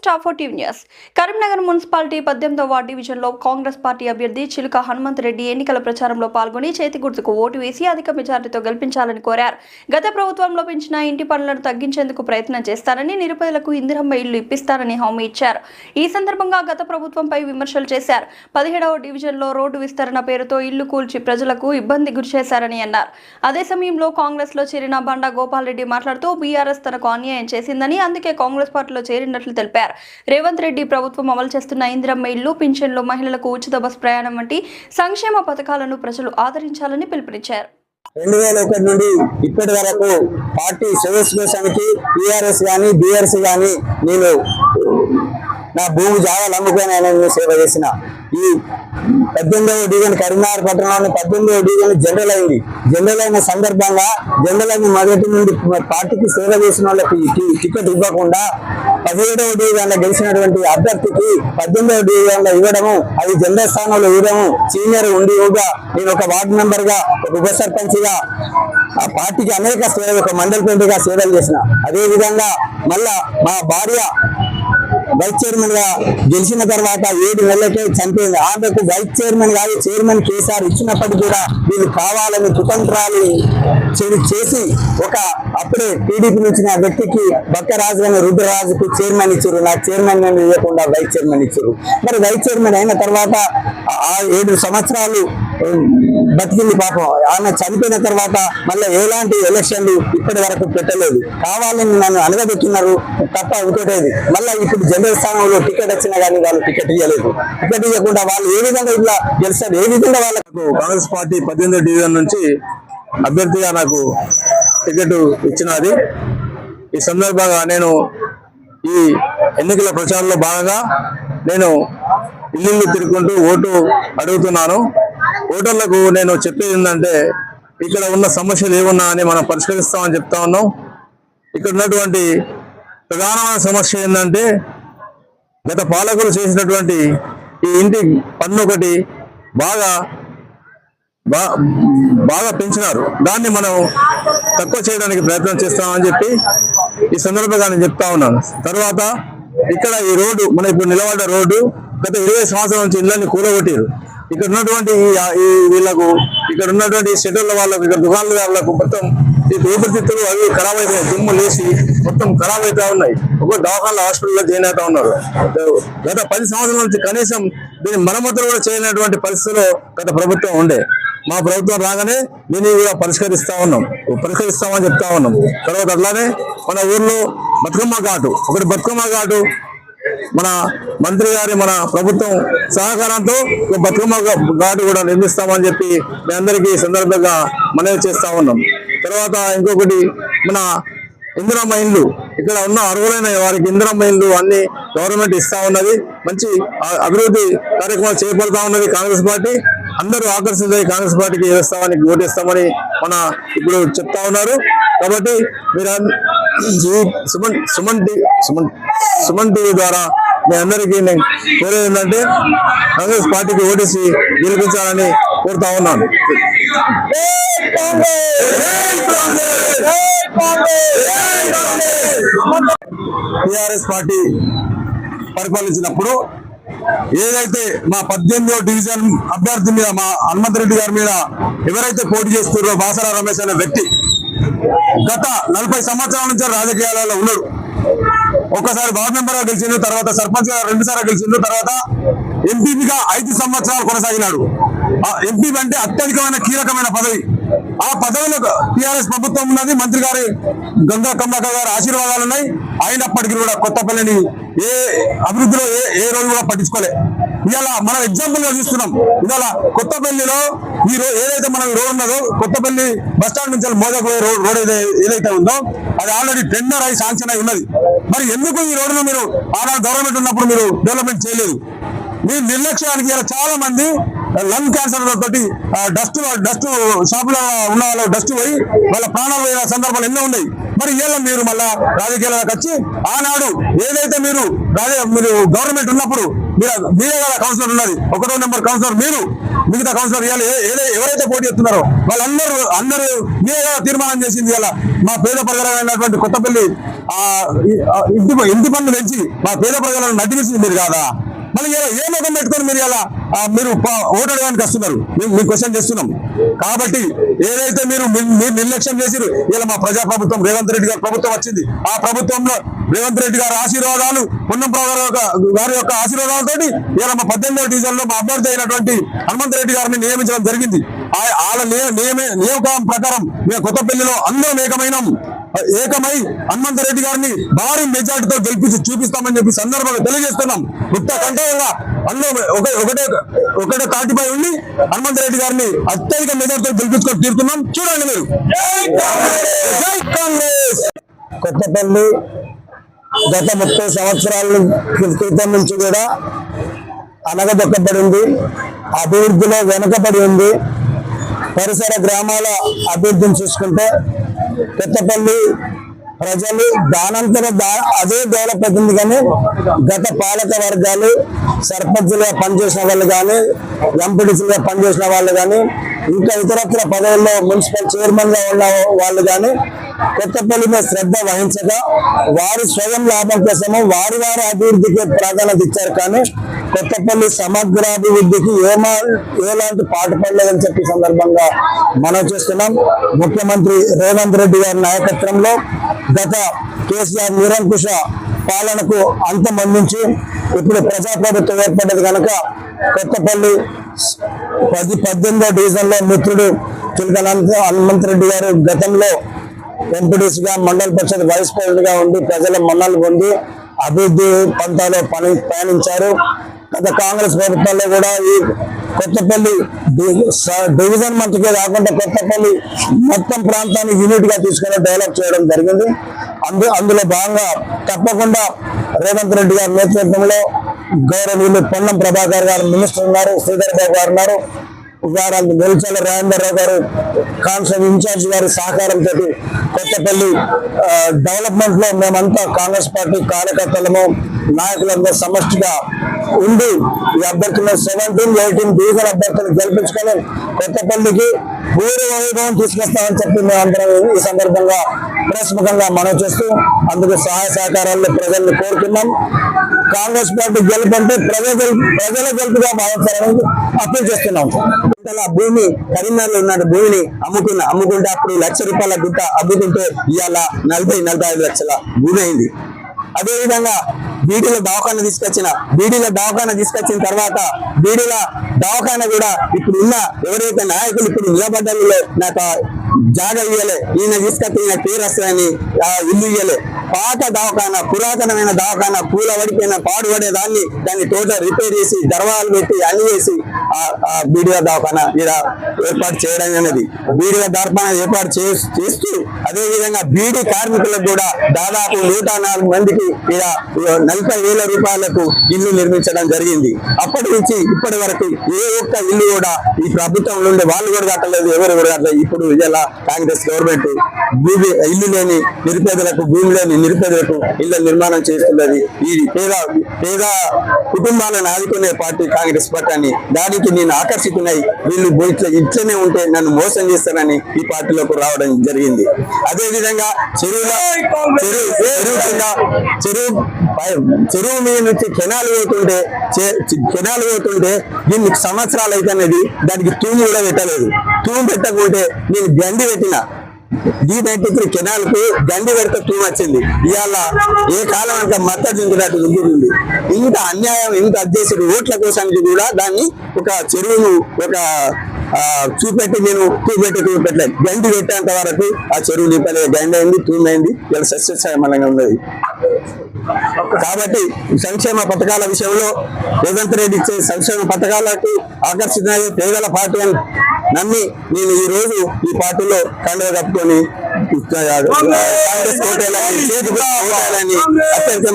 Staff TV news Karimnagar municipality పద్దెనిమిదవ ward డివిజన్లో Congress party అభ్యర్థి చిలుక హనుమంత్ రెడ్డి ఎన్నికల ప్రచారంలో పాల్గొని చేతి గుర్తుకు ఓటు వేసి అధిక మెజార్టీతో గెలిపించాలని కోరారు. గత ప్రభుత్వంలో పెంచిన ఇంటి పనులను తగ్గించేందుకు ప్రయత్నం చేస్తారని నిరుపేదలకు ఇందిరమ్మ ఇల్లు ఇప్పిస్తారని హామీ ఇచ్చారు. ఈ సందర్భంగా గత ప్రభుత్వంపై విమర్శలు చేశారు. పదిహేడవ డివిజన్లో రోడ్డు విస్తరణ పేరుతో ఇల్లు కూల్చి ప్రజలకు ఇబ్బంది గురిచేశారని అన్నారు. అదే సమయంలో కాంగ్రెస్లో చేరిన బండా గోపాల్ రెడ్డి మాట్లాడుతూ బీఆర్ఎస్ తనకు అన్యాయం చేసిందని అందుకే కాంగ్రెస్ పార్టీలో చేరినట్లు తెలిపారు. రేవంత్ రెడ్డి ప్రభుత్వం అమలు చేస్తున్న ఇందిరమ్మ ఇల్లు పింఛన్లు మహిళలకు ఉచిత బస్ ప్రయాణం వంటి సంక్షేమ పథకాలను ప్రజలు ఆదరించాలని పిలుపునిచ్చారు. రెండు వేల ఒకటి నుండి ఇప్పటి వరకు పార్టీ సదస్సు సమితి టీఆర్ఎస్ కానీ బీఆర్ఎస్ కానీ నేను నా భూమి జాగాలు అమ్ముకొని సేవ చేసిన ఈ పద్దెనిమిదవ డివిజన్ కరీంనగర్ పట్టణంలోని పద్దెనిమిదవ డివిజన్ జనరల్ అయింది. జనరల్ అయిన సందర్భంగా జనరల్ అయిన మొదటి నుండి పార్టీకి సేవ చేసిన వాళ్ళకి టికెట్ ఇవ్వకుండా పదిహేడవ డివిజన్ గెలిచినటువంటి అభ్యర్థికి పద్దెనిమిదవ డివిజన్ ఇవ్వడము అది జనరల్ స్థానంలో ఇవ్వడము సీనియర్ ఉండి కూడా నేను ఒక వార్డు మెంబర్గా ఒక ఉప సర్పంచ్గా ఆ పార్టీకి అనేక సేవలు ఒక మండల పెంపుగా సేవలు చేసిన. అదే విధంగా మళ్ళా మా భార్య వైస్ చైర్మన్గా గెలిచిన తర్వాత ఏడు నెలలకే చనిపోయింది ఆమెకు వైస్ చైర్మన్ కాదు చైర్మన్ కేసీఆర్ ఇచ్చినప్పటికీ కూడా వీళ్ళు కావాలని కుతంత్రాలు చేసి ఒక అప్పుడే టీడీపీ నుంచి వ్యక్తికి బక్కరాజు అని రుద్రరాజుకు చైర్మన్ ఇచ్చారు. నాకు చైర్మన్ ఇవ్వకుండా వైస్ చైర్మన్ ఇచ్చారు. మరి వైస్ చైర్మన్ అయిన తర్వాత ఆ ఏడు సంవత్సరాలు బతికింది పాపం. ఆమె చనిపోయిన తర్వాత మళ్ళీ ఎలాంటి ఎలక్షన్లు ఇప్పటి వరకు పెట్టలేదు. కావాలని నన్ను అనగబెట్టున్నారు తప్ప ఇంకోటేది మళ్ళీ ఇప్పుడు జనరల్ స్థానంలో టికెట్ వచ్చినా కానీ వాళ్ళు టికెట్ ఇవ్వలేదు టికెట్ ఇవ్వకుండా వాళ్ళు ఏ విధంగా ఇట్లా గెలుస్తారు? ఏ విధంగా వాళ్ళకు కాంగ్రెస్ పార్టీ పద్దెనిమిది డివిజన్ నుంచి అభ్యర్థిగా నాకు టికెట్ ఇచ్చినది. ఈ సందర్భంగా నేను ఈ ఎన్నికల ప్రచారంలో భాగంగా నేను ఇల్లు తిరుగుకుంటూ ఓటు అడుగుతున్నాను. ఓటర్లకు నేను చెప్పేది ఏంటంటే ఇక్కడ ఉన్న సమస్యలు ఏమున్నా అని మనం పరిష్కరిస్తామని చెప్తా ఉన్నాం. ఇక్కడ ఉన్నటువంటి ప్రధానమైన సమస్య ఏంటంటే గత పాలకులు చేసినటువంటి ఈ ఇంటి పన్ను ఒకటి బాగా బాగా పెంచినారు. దాన్ని మనం తక్కువ చేయడానికి ప్రయత్నం చేస్తామని చెప్పి ఈ సందర్భంగా నేను చెప్తా ఉన్నాను. తర్వాత ఇక్కడ ఈ రోడ్డు మన ఇప్పుడు నిలబడ్డ రోడ్డు గత ఇరవై సంవత్సరాల నుంచి ఇళ్ళని కూలగొట్టారు ఇక్కడ ఉన్నటువంటి ఈ- వీళ్ళకు ఇక్కడ ఉన్నటువంటి షెడ్యూల్ వాళ్ళకు ఇక్కడ దుకాణాలకు మొత్తం ఈ ఊపిరితిత్తులు అవి ఖరాబ్ అయిపోయాయి దుమ్ము లేచి మొత్తం ఖరాబ్ అవుతా ఉన్నాయి. ఒక దవాఖాన హాస్పిటల్లో జాయిన్ అవుతా ఉన్నారు. గత పది సంవత్సరాల నుంచి కనీసం దీని మరమ్మతులు కూడా చేయనటువంటి పరిస్థితిలో గత ప్రభుత్వం ఉండే. మా ప్రభుత్వం రాగానే దీన్ని కూడా పరిష్కరిస్తా ఉన్నాం. పరిష్కరిస్తామని చెప్తా ఉన్నాం. తర్వాత అట్లానే మన ఊర్లో బతుకమ్మ ఘాటు. ఒకటి బతుకమ్మ ఘాటు మన మంత్రి గారి మన ప్రభుత్వం సహకారంతో ఒక బతుకమ్మ ఘాటు కూడా నిర్మిస్తామని చెప్పి మీ అందరికీ సందర్భంగా మనవి చేస్తా ఉన్నాం. తర్వాత ఇంకొకటి మన ఇందిరమ్మ ఇండ్లు ఇక్కడ ఉన్న అర్హులైన వారికి ఇందిరమ్మ ఇండ్లు అన్ని గవర్నమెంట్ ఇస్తా ఉన్నది. మంచి అభివృద్ధి కార్యక్రమాలు చేపడతా ఉన్నది కాంగ్రెస్ పార్టీ. అందరూ ఆకర్షితులై కాంగ్రెస్ పార్టీకి వేస్తామని ఓటేస్తామని మన ఇప్పుడు చెప్తా ఉన్నారు. కాబట్టి మీరు అన్- సుమన్ సుమన్ సుమన్ సుమన్ టీవీ ద్వారా మీ అందరికీ నేను కోరేది ఏంటంటే కాంగ్రెస్ పార్టీకి ఓటేసి గెలిపించాలని కోరుతా ఉన్నాను. టిఆర్ఎస్ పార్టీ పరిపాలించినప్పుడు ఏదైతే మా పద్దెనిమిదో డివిజన్ అభ్యర్థి మీద మా హనుమంత్ రెడ్డి గారి మీద ఎవరైతే పోటీ చేస్తున్నారో బాసరా రమేష్ అనే వ్యక్తి గత నలభై సంవత్సరాల నుంచి రాజకీయాలలో ఉన్నారు. ఒక్కసారి వార్డు మెంబర్గా గెలిచిండు తర్వాత సర్పంచ్గా రెండు సార్లు గెలిచిండు తర్వాత ఎంపీగా ఐదు సంవత్సరాలు కొనసాగినాడు. ఆ ఎంపీ అంటే అత్యధికమైన కీలకమైన పదవి. ఆ పదవిలో టిఆర్ఎస్ ప్రభుత్వం ఉన్నది. మంత్రి గారి గంగా కమలాక గారి ఆశీర్వాదాలు ఉన్నాయి. అయినప్పటికీ కూడా కొత్తపల్లిని ఏ అభివృద్ధిలో ఏ ఏ రోజు కూడా పట్టించుకోలే. ఇవాళ మనం ఎగ్జాంపుల్గా చూస్తున్నాం. ఇవాళ కొత్తపల్లిలో ఈ రో ఏదైతే మనం రోడ్ ఉన్నదో కొత్తపల్లి బస్ స్టాండ్ నుంచి మోదకు రోడ్ రోడ్ ఏదైతే ఉందో అది ఆల్రెడీ టెండర్ అయి శాంక్షన్ అయి ఉన్నది. మరి ఎందుకు ఈ రోడ్డును మీరు ఆనాడు గవర్నమెంట్ ఉన్నప్పుడు మీరు డెవలప్మెంట్ చేయలేదు? మీ నిర్లక్ష్యానికి ఇలా చాలా మంది లంగ్ క్యాన్సర్ తోటి డస్ట్ డస్ట్ షాపులో ఉన్న వాళ్ళు డస్ట్ పోయి వాళ్ళ ప్రాణాలు పోయిన సందర్భాలు ఎన్నో ఉన్నాయి. మరి ఇవాళ మీరు మళ్ళా రాజకీయాలకు వచ్చి ఆనాడు ఏదైతే మీరు రాజ మీరు గవర్నమెంట్ ఉన్నప్పుడు మీరు మీరే కదా కౌన్సిలర్ ఉన్నది ఒకటో నెంబర్ కౌన్సిలర్ మీరు మిగతా కౌన్సిలర్ ఇవాళ ఏ- ఎవరైతే పోటీ చేస్తున్నారో వాళ్ళందరూ అందరూ మీరే తీర్మానం చేసింది ఇలా మా పేద ప్రజలైనటువంటి కొత్తపల్లి ఇంటి ఇంటి పన్ను పెంచి మా పేద ప్రజలను నడిపిస్తుంది మీరు కాదా? మళ్ళీ ఇలా ఏ ముఖం పెట్టుకొని మీరు ఇలా మీరు ప- ఓటు అడగడానికి వస్తున్నారు? మేము మీ క్వశ్చన్ చేస్తున్నాం. కాబట్టి ఏదైతే మీరు మీరు నిర్లక్ష్యం చేసిరు ఇలా మా ప్రజా ప్రభుత్వం రేవంత్ రెడ్డి గారి ప్రభుత్వం వచ్చింది. ఆ ప్రభుత్వంలో రేవంత్ రెడ్డి గారి ఆశీర్వాదాలు పున్నం గారి యొక్క ఆశీర్వాదాలతో యొక్క ఆశీర్వాదాలతోటి ఇలా మా పద్దెనిమిదవ డివిజన్లో మా అభ్యర్థి అయినటువంటి హనుమంత్ రెడ్డి గారిని నియమించడం జరిగింది. ఆ- వాళ్ళ నియ- నియమే ప్రకారం మేము కొత్తపల్లిలో అందరం ఏకమైనాం. ఏకమై హనుమంత్ రెడ్డి గారిని భారీ మెజార్టీతో గెలిపించి చూపిస్తామని చెప్పి సందర్భంగా తెలియజేస్తున్నాం. గుప్త కంఠంగా అందరూ ఒకటే ఒకటే తాటిపై ఉండి హనుమంత్ రెడ్డి గారిని అత్యధిక మెజార్టీతో గెలిపించుకొని తీరుతున్నాం. చూడండి మీరు. జై కాంగ్రెస్! కొత్తపల్లి గత ముప్పై సంవత్సరాల క్రితం నుంచి కూడా అనగదొక్కబడి ఉంది అభివృద్ధిలో వెనుకబడి ఉంది. పరిసర గ్రామాల అభివృద్ధిని చూసుకుంటే కొత్తపల్లి ప్రజలు దానంతర దా అదే డెవలప్ అవుతుంది కానీ గత పాలక వర్గాలు సర్పంచులుగా పనిచేసిన వాళ్ళు కానీ ఎంపీడీసీలుగా పనిచేసిన వాళ్ళు కానీ ఇంకా ఇతరత్ర పదవుల్లో మున్సిపల్ చైర్మన్గా ఉన్న వాళ్ళు కానీ కొత్తపల్లి మీద శ్రద్ధ వహించగా వారి స్వయం లాభం కోసము వారి వారి అభివృద్ధికి ప్రాధాన్యత ఇచ్చారు కానీ కొత్తపల్లి సమగ్రాభివృద్ధికి ఏమా ఎలాంటి పాటు పడలేదని చెప్పి సందర్భంగా మనం చేస్తున్నాం. ముఖ్యమంత్రి రేవంత్ రెడ్డి గారి నాయకత్వంలో గత కేసీఆర్ నిరంకుశ పాలనకు అంతం అందించి ఇప్పుడు ప్రజాప్రభుత్వం ఏర్పడ్డది కనుక కొత్తపల్లి పది పద్దెనిమిదో డివిజన్లో మిత్రుడు చిలకనంత హనుమంతరెడ్డి గారు గతంలో ఎంపీడీసీగా మండల పరిషత్ వైస్ ప్రెసిడెంట్గా ఉండి ప్రజల మన్నలు పొంది అభివృద్ధి పంతాలో పని పయనించారు. గత కాంగ్రెస్ ప్రభుత్వంలో కూడా ఈ కొత్తపల్లి డివిజన్ మంత్రికే కాకుండా కొత్తపల్లి మొత్తం ప్రాంతాన్ని యూనిట్గా తీసుకొని డెవలప్ చేయడం జరిగింది. అందు అందులో భాగంగా తప్పకుండా రేవంత్ రెడ్డి గారి నేతృత్వంలో గౌరవీయులు పొన్నం ప్రభాకర్ గారు మినిస్టర్ ఉన్నారు శ్రీధర్ బాబు గారు ఉన్నారు. గారు వెల్చల రాజేంద్రరావు గారు కాన్సల్ ఇన్ఛార్జ్ గారి సహకారంతో కొత్తపల్లి డెవలప్మెంట్లో మేమంతా కాంగ్రెస్ పార్టీ కార్యకర్తలము నాయకులందరూ సమష్టిగా ఉండి ఈ అభ్యర్థులను సెవెంటీన్ ఎయిటీన్ డివిజన్ అభ్యర్థులను గెలిపించుకొని కొత్తపల్లికి పూర్వ వైభవం తీసుకొస్తామని చెప్పి మేమందరం ఈ సందర్భంగా ప్రెస్ మనం చేస్తూ అందుకు సహాయ సహకారాలు ప్రజల్ని కోరుతున్నాం. కాంగ్రెస్ పార్టీ గెలుపు అంటే ప్రజల ప్రజల గెలుపుగా భావించాలని అప్పీల్ చేస్తున్నాం. గుంటల భూమి కరీంనగర్ ఉన్న భూమిని అమ్ముకున్న అమ్ముకుంటే అప్పుడు లక్ష రూపాయల గుట్ట అమ్ముకుంటే ఇవాళ నలభై నలభై ఐదు లక్షల భూమి అయింది. అదే విధంగా బీడీల దవాఖాన తీసుకొచ్చిన బీడీల దవాఖాన తీసుకొచ్చిన తర్వాత బీడీల దవాఖాన కూడా ఇప్పుడు ఉన్న ఎవరైతే నాయకులు ఇప్పుడు నిలబడ్డలో నాకు జాగ ఇయ్యలే. ఈయన తీసుకొచ్చి ఈయన పేరు వస్తుందని ఇల్లు ఇయ్యలే. పాత దవాఖాన పురాతనమైన దవాఖాన పూల పడిపోయిన పాడు పడే దాన్ని దాన్ని టోటల్ రిపేర్ చేసి దర్వాలు పెట్టి అన్ని చేసి ఆ- ఆ బీడీల ఈడ ఏర్పాటు చేయడం అనేది. బీడిగా దర్పాన ఏర్పాటు చేస్తూ అదేవిధంగా బీడీ కార్మికులకు కూడా దాదాపు నూట నాలుగు మందికి ఇలా నలభై వేల రూపాయలకు ఇల్లు నిర్మించడం జరిగింది. అప్పటి నుంచి ఇప్పటి వరకు ఏ ఒక్క ఇల్లు కూడా ఈ ప్రభుత్వం నుండి వాళ్ళు కూడా కట్టలేదు ఎవరు కూడా కట్టలేదు. ఇప్పుడు ఇలా కాంగ్రెస్ గవర్నమెంట్ భూమి ఇల్లు లేని నిరుపేదలకు భూమి లేని నిరుపేదలకు ఇళ్ళ నిర్మాణం చేస్తున్నది. ఈ పేద పేద కుటుంబాలను ఆదుకునే పార్టీ కాంగ్రెస్ పార్టీ అని దానికి నేను ఆకర్షితున్నాయి వీళ్ళు ఇట్లా ఇట్లనే ఉంటే నన్ను మోసం చేస్తారని ఈ పార్టీలోకి రావడం జరిగింది. అదే విధంగా చెరువుల చెరువు చెరువు కింద చెరువు చెరువు మీద నుంచి కెనాలు పోతుంటే కెనాలు పోతుంటే దీనికి సంవత్సరాలు అయితే అనేది దానికి తూము కూడా పెట్టలేదు. తూము పెట్టకుంటే నేను గండి పెట్టిన. డి నైన్టీ త్రీ కెనాల్కు గండి పెడితే తూము వచ్చింది. ఇవాళ ఏ కాలం అంత మద్దతు దించినట్టు దిగుతుంది ఇంత అన్యాయం ఇంత అధ్యక్షుడు ఓట్ల కోసానికి కూడా దాన్ని ఒక చెరువును ఒక చూపెట్టి నేను చూపెట్టి చూపెట్టలేదు గండి పెట్టేంత వరకు ఆ చెరువు నింపలేదు. గండి అయింది తూమైంది. ఇలా సస్యశ్యామలంగా ఉన్నది. కాబట్టి సంక్షేమ పథకాల విషయంలో రేవంత్ రెడ్డి ఇచ్చే సంక్షేమ పథకాలకు ఆకర్షితమయ్యే పేదల పార్టీ అని నమ్మి నేను ఈ రోజు ఈ పార్టీలో కండువ కప్పుకొని కాంగ్రెస్ కోటేయాలని అత్యంత